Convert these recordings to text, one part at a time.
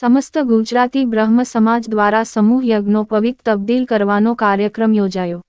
સમસ્ત ગુજરાતી બ્રહ્મ સમાજ દ્વારા સમૂહ યજ્ઞો પવિત તબદીલ કરવાનો કાર્યક્રમ યોજાયો.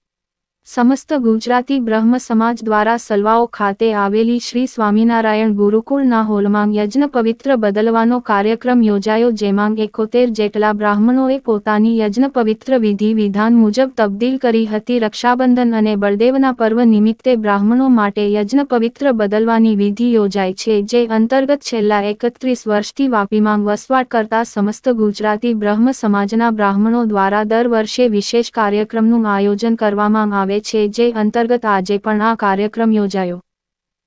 સમસ્ત ગુજરાતી બ્રહ્મ સમાજ દ્વારા સલવાઓ ખાતે આવેલી શ્રી સ્વામિનારાયણ ગુરુકુળના હોલમાં યજ્ઞ પવિત્ર બદલવાનો કાર્યક્રમ યોજાયો, જેમાં એકોતેર જેટલા બ્રાહ્મણોએ પોતાની યજ્ઞ પવિત્ર વિધિ વિધાન મુજબ તબદીલ કરી હતી. રક્ષાબંધન અને બળદેવના પર્વ નિમિત્તે બ્રાહ્મણો માટે યજ્ઞ પવિત્ર બદલવાની વિધિ યોજાય છે, જે અંતર્ગત છેલ્લા એકત્રીસ વર્ષથી વાપીમાં વસવાટ કરતા સમસ્ત ગુજરાતી બ્રહ્મ સમાજના બ્રાહ્મણો દ્વારા દર વર્ષે વિશેષ કાર્યક્રમનું આયોજન કરવામાં આવે છે જે અંતર્ગત આજે પણ આ કાર્યક્રમ યોજાયો.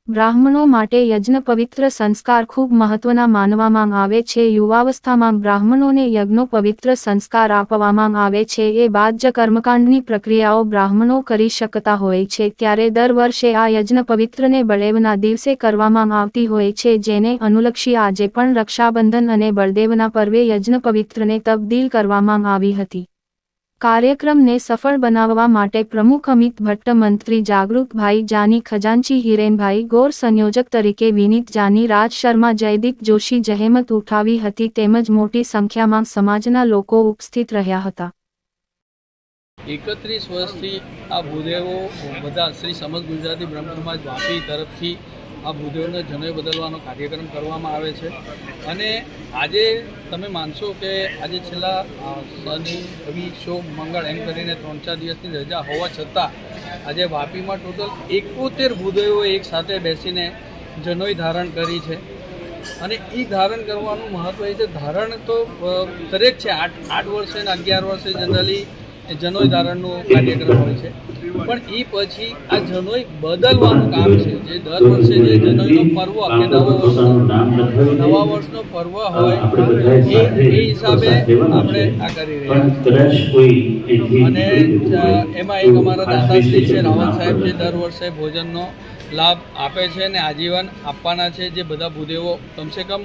બ્રાહ્મણો માટે યજ્ઞ પવિત્ર સંસ્કાર ખૂબ મહત્વના માનવામાં આવે છે. યુવાવસ્થામાં બ્રાહ્મણોને યજ્ઞો પવિત્ર સંસ્કાર આપવામાં આવે છે. એ બાદ જ કર્મકાંડની પ્રક્રિયાઓ બ્રાહ્મણો કરી શકતા હોય છે. ત્યારે દર વર્ષે આ યજ્ઞ પવિત્રને બળેવના દિવસે કરવામાં આવતી હોય છે, જેને અનુલક્ષી આજે પણ રક્ષાબંધન અને બળદેવના પર્વે યજ્ઞ પવિત્રને તબદીલ કરવામાં આવી હતી. કાર્યક્રમને સફળ બનાવવા માટે પ્રમુખ અમિત ભટ્ટ, મંત્રી જાગૃતભાઈ જાની, ખજાનચી હિરેનભાઈ ગોર, સંયોજક તરીકે વિનીત જાની, રાજ શર્મા, જયદીપ જોશી જહેમત ઉઠાવી હતી તેમજ મોટી સંખ્યામાં સમાજના લોકો ઉપસ્થિત રહ્યા હતા. એકત્રીસ વર્ષથી આ ભૂદેવો બધા શ્રી સમજ ગુજરાતી બ્રહ્મ સમાજ વાપી તરફથી આ ભૂદેવને જનોય બદલવાનો કાર્યક્રમ કરવામાં આવે છે. અને આજે તમે માનશો કે આજે છેલ્લા શનિ, રવિ સોમ મંગળ, એમ કરીને ત્રણ ચાર દિવસની રજા હોવા છતાં આજે વાપીમાં ટોટલ એકોતેર ભૂદયોએ એક સાથે બેસીને જનોઈ ધારણ કરી છે. અને એ ધારણ કરવાનું મહત્વ એ છે, ધારણ તો દરેક છે. આઠ આઠ વર્ષે અને અગિયાર વર્ષે જનરલી જનોય ધારણનો કાર્યક્રમ હોય છે. પણ એ પછી આ જનોય બદલવાનું કામ છે. જે દર વર્ષે જે જનોયનો પર્વ કે નવા વર્ષનો નવા વર્ષનો પર્વ હોય એ એ હિસાબે આપણે આ કરી રહ્યા છીએ. અને એમાં એક અમારા દાદાશ્રી છે રાવલ સાહેબ જે દર વર્ષે ભોજનનો લાભ આપે છે અને આજીવન આપવાના છે. જે બધા ભૂદેવો કમસે કમ